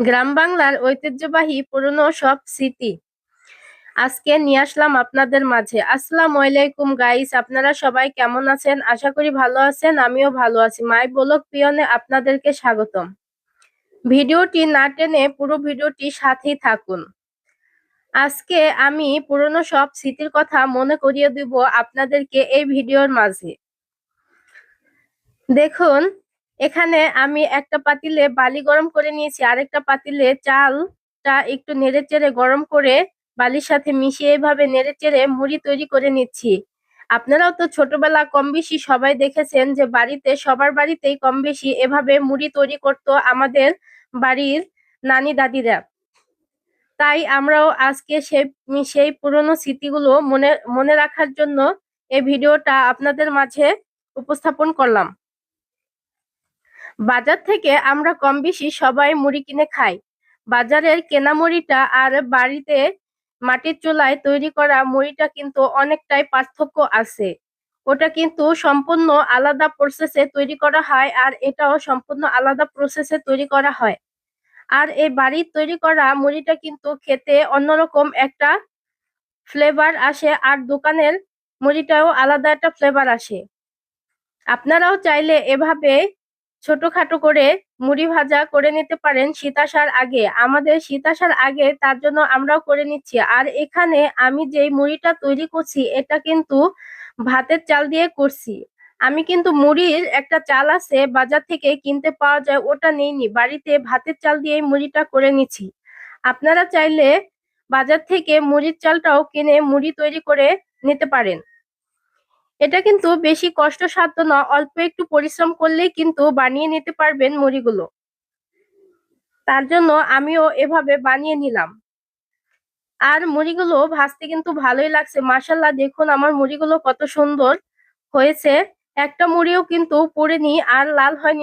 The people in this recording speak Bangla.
গ্রাম বাংলার ঐতিহ্যবাহী পুরনো সব স্মৃতি। আজকে নিয়ে আসলাম আপনাদের মাঝে। আসসালামু আলাইকুম গাইস আপনারা সবাই কেমন আছেন? আশা করি ভালো আছেন, আমিও ভালো আছি। মাই বলক পিয়নে আপনাদেরকে স্বাগতম। ভিডিওটি না টেনে পুরো ভিডিওটি সাথেই থাকুন। আজকে আমি পুরনো সব স্মৃতির কথা মনে করিয়ে দিব আপনাদেরকে এই ভিডিওর মাঝে। দেখুন এখানে আমি একটা পাতিলে বালি গরম করে নিয়েছি, আরেকটা পাতিলে চালটা একটু নেড়ে চেড়ে গরম করে বালির সাথে মিশিয়ে এভাবে নেড়ে চেড়ে মুড়ি তৈরি করে নিচ্ছি। আপনারাও তো ছোটবেলা কম বেশি সবাই দেখেছেন যে বাড়িতে, সবার বাড়িতেই কম বেশি এভাবে মুড়ি তৈরি করত আমাদের বাড়ির নানি দাদিরা। তাই আমরাও আজকে সেই সেই পুরনো স্মৃতিগুলো মনে মনে রাখার জন্য এই ভিডিওটা আপনাদের মাঝে উপস্থাপন করলাম। বাজার থেকে আমরা কম বেশি সবাই মুড়ি কিনে খাই। বাজারের কেনা মুড়িটা আর বাড়িতে মাটির চুলায় তৈরি করা মুড়িটা কিন্তু অনেকটাই পার্থক্য আছে। ওটা কিন্তু সম্পূর্ণ আলাদা প্রসেসে তৈরি করা হয় আর এটাও সম্পূর্ণ আলাদা প্রসেসে তৈরি করা হয়। আর এই বাড়ির তৈরি করা মুড়িটা কিন্তু খেতে অন্যরকম একটা ফ্লেভার আসে আর দোকানের মুড়িটাও আলাদা একটা ফ্লেভার আসে। আপনারাও চাইলে এভাবে ছোটখাটো করে মুড়ি ভাজা করে নিতে পারেন শীত আসার আগে। আমাদের শীত আসার আগে তার জন্য আমরাও করে নিচ্ছি। আর এখানে আমি যেই মুড়িটা তৈরি করছি, এটা কিন্তু ভাতের চাল দিয়ে করছি। আমি কিন্তু মুড়ির একটা চাল আছে বাজার থেকে কিনতে পাওয়া যায়, ওটা নেইনি। বাড়িতে ভাতের চাল দিয়ে মুড়িটা করে নিচ্ছি। আপনারা চাইলে বাজার থেকে মুড়ির চালটাও কিনে মুড়ি তৈরি করে নিতে পারেন। এটা কিন্তু বেশি কষ্টসাধ্য না অল্প একটু পরিশ্রম করলেই কিন্তু বানিয়ে নিতে পারবেন মুড়িগুলো। তার জন্য আমিও এভাবে বানিয়ে নিলাম। আর মুড়িগুলো ভাজতে কিন্তু ভালোই লাগছে। মাসাল্লাহ দেখুন আমার মুড়িগুলো কত সুন্দর হয়েছে। একটা মুড়িও কিন্তু পড়েনি আর লাল হয়নি।